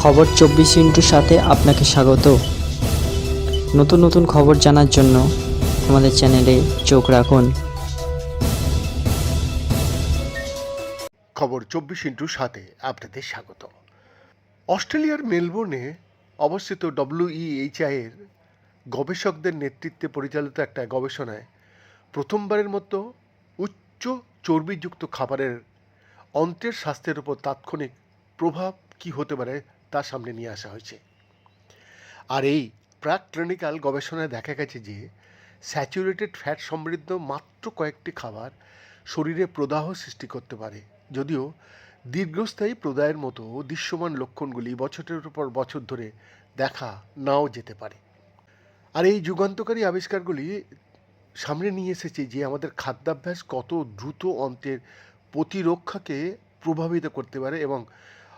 খবর চব্বিশ ইন্টুর সাথে আপনাকে স্বাগত। নতুন নতুন খবর জানার জন্য আমাদের চ্যানেলে চোখ রাখুন। খবর চব্বিশ ইন্টুর সাথে আপনাদের স্বাগত। অস্ট্রেলিয়ার মেলবোর্নে অবস্থিত ডব্লিউইএইচআই এর গবেষকদের নেতৃত্বে পরিচালিত একটা গবেষণায় প্রথমবারের মতো উচ্চ চর্বিযুক্ত খাবারের অন্ত্রের স্বাস্থ্যের উপর তাৎক্ষণিক প্রভাব কি হতে পারে তা সামনে নিয়ে আসা হয়েছে। আর এই প্রাক ক্লিনিক্যাল গবেষণায় দেখা গেছে যে, স্যাচুরেটেড ফ্যাট সমৃদ্ধ মাত্র কয়েকটি খাবার শরীরে প্রদাহ সৃষ্টি করতে পারে। যদিও দীর্ঘস্থায়ী প্রদায়ের মতো দৃশ্যমান লক্ষণগুলি বছরের পর বছর ধরে দেখা নাও যেতে পারে। আর এই যুগান্তকারী আবিষ্কারগুলি সামনে নিয়ে এসেছে যে, আমাদের খাদ্যাভ্যাস কত দ্রুত অন্ত্রের প্রতিরক্ষাকে প্রভাবিত করতে পারে এবং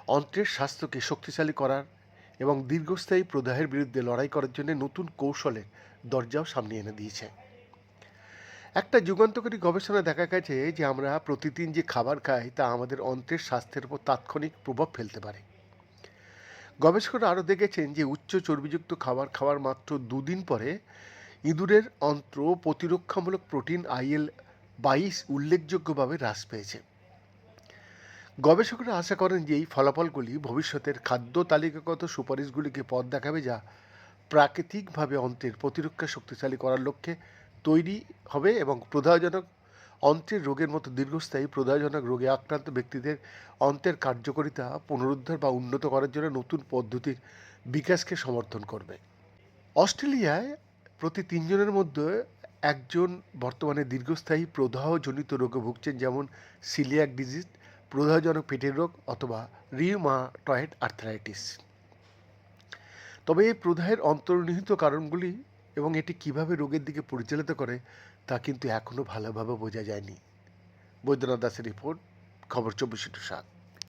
অন্ত্রের স্বাস্থ্যকে শক্তিশালী করার এবং দীর্ঘস্থায়ী প্রদাহের বিরুদ্ধে লড়াই করার জন্য নতুন কৌশলের দরজাও সামনে এনে দিয়েছে। একটা যুগান্তকারী গবেষণায় দেখা গেছে যে আমরা প্রতিদিন যে খাবার খাই তা আমাদের অন্ত্রের স্বাস্থ্যের উপর তাৎক্ষণিক প্রভাব ফেলতে পারে। গবেষকরা আরও দেখেছেন যে উচ্চ চর্বিযুক্ত খাবার খাওয়ার মাত্র দুদিন পরে ইঁদুরের অন্ত্র প্রতিরক্ষামূলক প্রোটিন আইএল বাইশ উল্লেখযোগ্যভাবে হ্রাস পেয়েছে। গবেষকরা আশা করেন যে এই ফলাফলগুলি ভবিষ্যতের খাদ্য তালিকাগত সুপারিশগুলিকে পথ দেখাবে যা প্রাকৃতিকভাবে অন্ত্রের প্রতিরক্ষা শক্তিশালী করার লক্ষ্যে তৈরি হবে এবং প্রদাহজনক অন্ত্রের রোগের মতো দীর্ঘস্থায়ী প্রদাহজনক রোগে আক্রান্ত ব্যক্তিদের অন্ত্রের কার্যকারিতা পুনরুদ্ধার বা উন্নত করার জন্য নতুন পদ্ধতির বিকাশকে সমর্থন করবে। অস্ট্রেলিয়ায় প্রতি তিনজনের মধ্যে একজন বর্তমানে দীর্ঘস্থায়ী প্রদাহজনিত রোগে ভুগছেন, যেমন সিলিয়াক ডিজিজ প্রদাহজনক পেটের রোগ অথবা রিউমাটয়েড আর্থ্রাইটিস। তবে এই প্রদাহের অন্তর্নিহিত কারণগুলি এবং এটি কীভাবে রোগের দিকে পরিচালিত করে, তা কিন্তু এখনও ভালোভাবে বোঝা যায়নি। বৈদ্যনাথ দাসের রিপোর্ট, খবর চব্বিশ সাত।